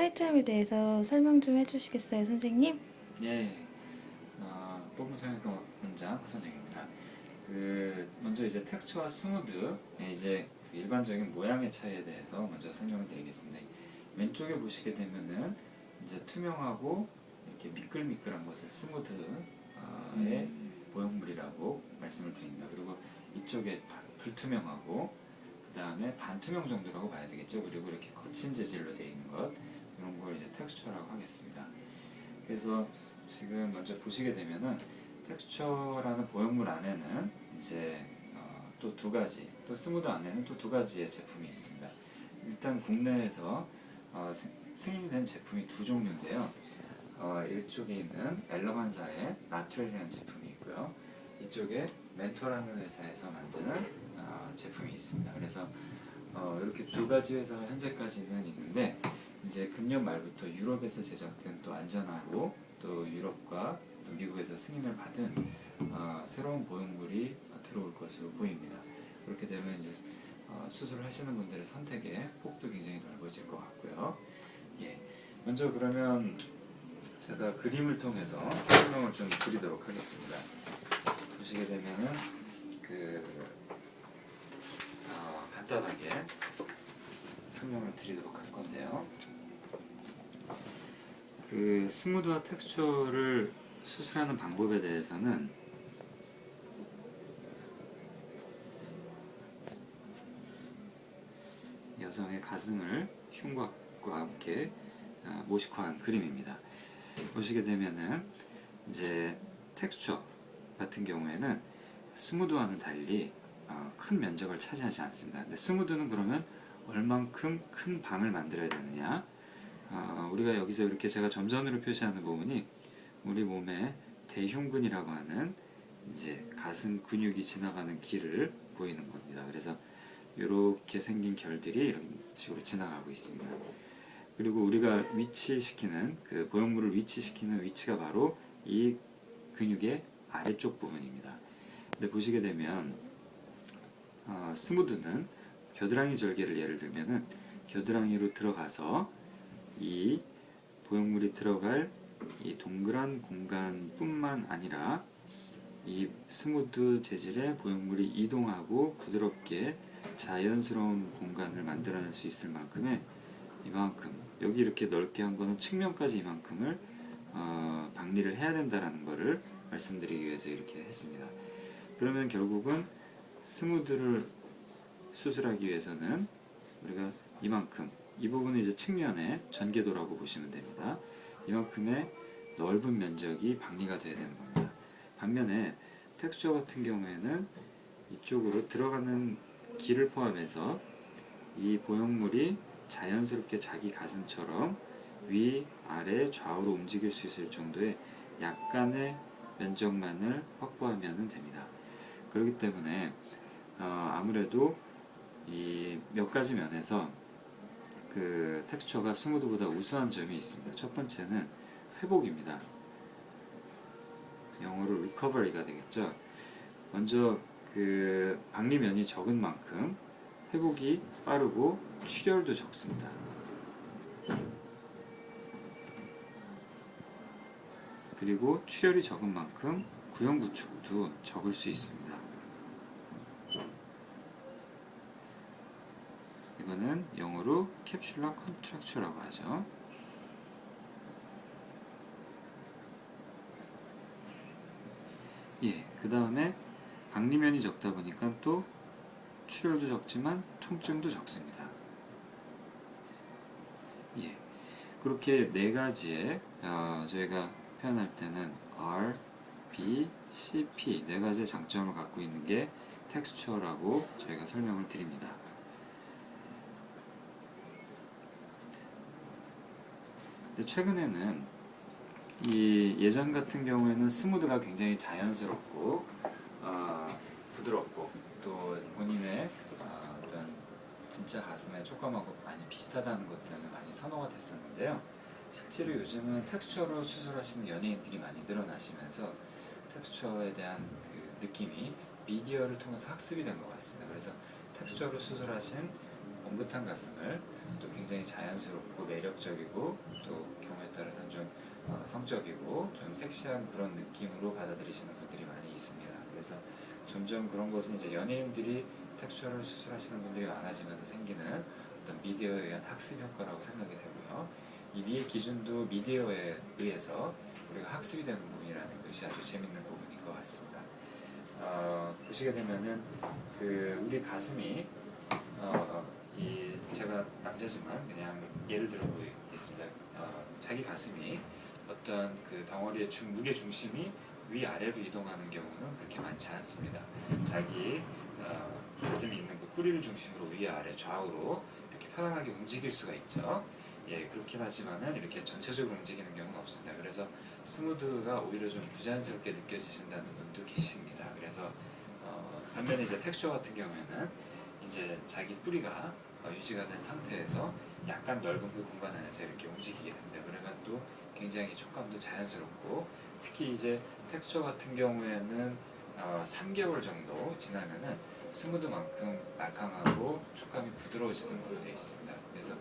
차이점에 대해서 설명 좀 해주시겠어요, 선생님? 예, 어, 뽑무성형외과 원장 허선영입니다. 그 먼저 이제 텍스처와 스무드의 이제 그 일반적인 모양의 차이에 대해서 먼저 설명을 드리겠습니다. 왼쪽에 보시게 되면은 이제 투명하고 이렇게 미끌미끌한 것을 스무드의 모형물이라고 말씀을 드립니다. 그리고 이쪽에 바- 불투명하고 그 다음에 반투명 정도라고 봐야 되겠죠. 그리고 이렇게 거친 재질로 되어 있는 것 이런 걸 이제 텍스처라고 하겠습니다. 그래서 지금 먼저 보시게 되면은 텍스처라는 보형물 안에는 이제 어, 또두 가지, 또 스무드 안에는 또 두 가지의 제품이 있습니다. 일단 국내에서 어, 생- 승인된 제품이 두 종류인데요. 어, 이쪽에 있는 엘러반사의 나트렐이라는 제품이 있고요. 이쪽에 멘토라는 회사에서 만드는 어, 제품이 있습니다. 그래서 어, 이렇게 두 가지 회사가 현재까지는 있는데 이제 금년 말부터 유럽에서 제작된 또 안전하고 또 유럽과 또 미국에서 승인을 받은 어, 새로운 보형물이 들어올 것으로 보입니다. 그렇게 되면 이제 어, 수술을 하시는 분들의 선택의 폭도 굉장히 넓어질 것 같고요. 예, 먼저 그러면 제가 그림을 통해서 설명을 좀 드리도록 하겠습니다. 보시게 되면은 그 어, 간단하게 설명을 드리도록 할 건데요. 그 스무드와 텍스처를 수술하는 방법에 대해서는 여성의 가슴을 흉곽과 함께 어, 모식화한 그림입니다. 보시게 되면은 이제 텍스처 같은 경우에는 스무드와는 달리 어, 큰 면적을 차지하지 않습니다. 근데 스무드는 그러면 얼만큼 큰 방을 만들어야 되느냐? 어, 우리가 여기서 이렇게 제가 점선으로 표시하는 부분이 우리 몸의 대흉근이라고 하는 이제 가슴 근육이 지나가는 길을 보이는 겁니다. 그래서 이렇게 생긴 결들이 이런 식으로 지나가고 있습니다. 그리고 우리가 위치시키는 그 보형물을 위치시키는 위치가 바로 이 근육의 아래쪽 부분입니다. 근데 보시게 되면 어, 스무드는 겨드랑이 절개를 예를 들면은 겨드랑이로 들어가서 이 보형물이 들어갈 이 동그란 공간뿐만 아니라 이 스무드 재질의 보형물이 이동하고 부드럽게 자연스러운 공간을 만들어낼 수 있을 만큼의 이만큼 여기 이렇게 넓게 한 거는 측면까지 이만큼을 어, 박리를 해야 된다라는 거를 말씀드리기 위해서 이렇게 했습니다. 그러면 결국은 스무드를 수술하기 위해서는 우리가 이만큼 이 부분은 이제 측면의 전개도라고 보시면 됩니다. 이만큼의 넓은 면적이 박리가 돼야 되는 겁니다. 반면에 텍스처 같은 경우에는 이쪽으로 들어가는 길을 포함해서 이 보형물이 자연스럽게 자기 가슴처럼 위, 아래, 좌우로 움직일 수 있을 정도의 약간의 면적만을 확보하면 됩니다. 그렇기 때문에 어, 아무래도 이 몇 가지 면에서 그 텍스처가 스무드보다 우수한 점이 있습니다. 첫 번째는 회복입니다. 영어로 recovery가 되겠죠. 먼저 그 박리면이 적은 만큼 회복이 빠르고 출혈도 적습니다. 그리고 출혈이 적은 만큼 구형 구축도 적을 수 있습니다. 이거는 영어로 캡슐러 컨트럭처라고 하죠. 예, 그 다음에 박리면이 적다 보니까 또 출혈도 적지만 통증도 적습니다. 예, 그렇게 네 가지의 어, 저희가 표현할 때는 R, B, C, P 네 가지의 장점을 갖고 있는 게 텍스처라고 저희가 설명을 드립니다. 근데 최근에는 이 예전 같은 경우에는 스무드가 굉장히 자연스럽고 어, 부드럽고 또 본인의 어, 어떤 진짜 가슴의 촉감하고 많이 비슷하다는 것 때문에 많이 선호가 됐었는데요. 실제로 요즘은 텍스처로 수술하시는 연예인들이 많이 늘어나시면서 텍스처에 대한 그 느낌이 미디어를 통해서 학습이 된 것 같습니다. 그래서 텍스처로 수술하신 옹긋한 가슴을 또 굉장히 자연스럽고 매력적이고 또 경우에 따라서는 좀 어, 성적이고 좀 섹시한 그런 느낌으로 받아들이시는 분들이 많이 있습니다. 그래서 점점 그런 것은 이제 연예인들이 텍스처를 수술하시는 분들이 많아지면서 생기는 어떤 미디어에 의한 학습 효과라고 생각이 되고요. 이 위의 기준도 미디어에 의해서 우리가 학습이 되는 부분이라는 것이 아주 재밌는 부분인 것 같습니다. 어, 보시게 되면은 그 우리 가슴이 어, 이 제가 남자지만 그냥 예를 들어 보겠습니다. 어, 자기 가슴이 어떤 그 덩어리의 중, 무게 중심이 위 아래로 이동하는 경우는 그렇게 많지 않습니다. 자기 어, 가슴이 있는 그 뿌리를 중심으로 위 아래 좌우로 이렇게 편안하게 움직일 수가 있죠. 예, 그렇긴 하지만은 이렇게 전체적으로 움직이는 경우는 없습니다. 그래서 스무드가 오히려 좀 부자연스럽게 느껴지신다는 분도 계십니다. 그래서 어, 반면에 이제 텍스처 같은 경우에는 이제 자기 뿌리가 어, 유지가 된 상태에서 약간 넓은 그 공간 안에서 이렇게 움직이게 됩니다. 그러면 또 굉장히 촉감도 자연스럽고 특히 이제 텍스처 같은 경우에는 어, 3개월 정도 지나면은 스무드만큼 말캉하고 촉감이 부드러워지는 걸로 되어 있습니다. 그래서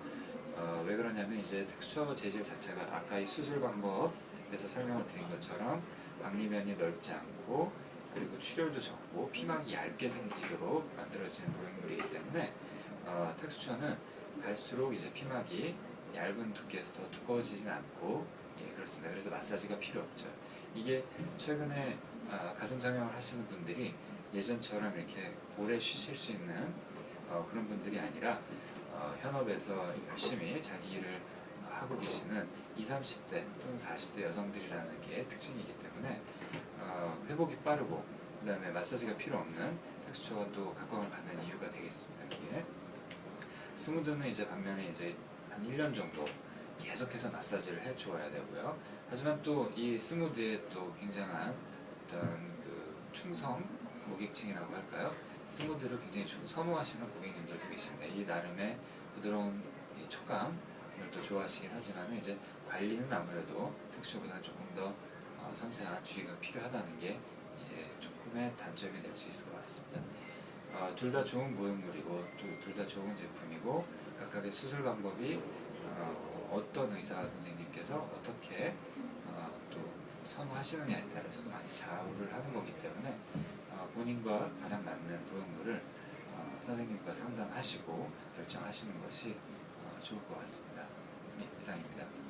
어, 왜 그러냐면 이제 텍스처 재질 자체가 아까 이 수술 방법에서 설명을 드린 것처럼 박리면이 넓지 않고 그리고 출혈도 적고 피막이 얇게 생기도록 만들어지는 모형물이기 때문에 어, 텍스처는 갈수록 이제 피막이 얇은 두께에서 더 두꺼워지진 않고 예 그렇습니다. 그래서 마사지가 필요 없죠. 이게 최근에 아, 가슴 성형을 하시는 분들이 예전처럼 이렇게 오래 쉬실 수 있는 어, 그런 분들이 아니라 어, 현업에서 열심히 자기 일을 하고 계시는 20, 30대 또는 40대 여성들이라는 게 특징이기 때문에 어, 회복이 빠르고 그 다음에 마사지가 필요 없는 텍스처가 또 각광을 받는 이유가 되겠습니다. 이게 스무드는 이제 반면에 이제 한 1년 정도 계속해서 마사지를 해 주어야 되고요. 하지만 또 이 스무드에 또 굉장한 어떤 그 충성 고객층이라고 할까요? 스무드를 굉장히 좀 선호하시는 고객님들도 계십니다. 이 나름의 부드러운 이 촉감을 또 좋아하시긴 하지만 이제 관리는 아무래도 텍스처보다 조금 더 어, 섬세한 주의가 필요하다는 게 예, 조금의 단점이 될 수 있을 것 같습니다. 어, 둘다 좋은 모형물이고 둘다 좋은 제품이고 각각의 수술 방법이 어, 어떤 의사 선생님께서 어떻게 어, 또 선호하시느냐에 따라서도 많이 좌우를 하는 거기 때문에 어, 본인과 가장 맞는 모형물을 어, 선생님과 상담하시고 결정하시는 것이 어, 좋을 것 같습니다. 네, 이상입니다.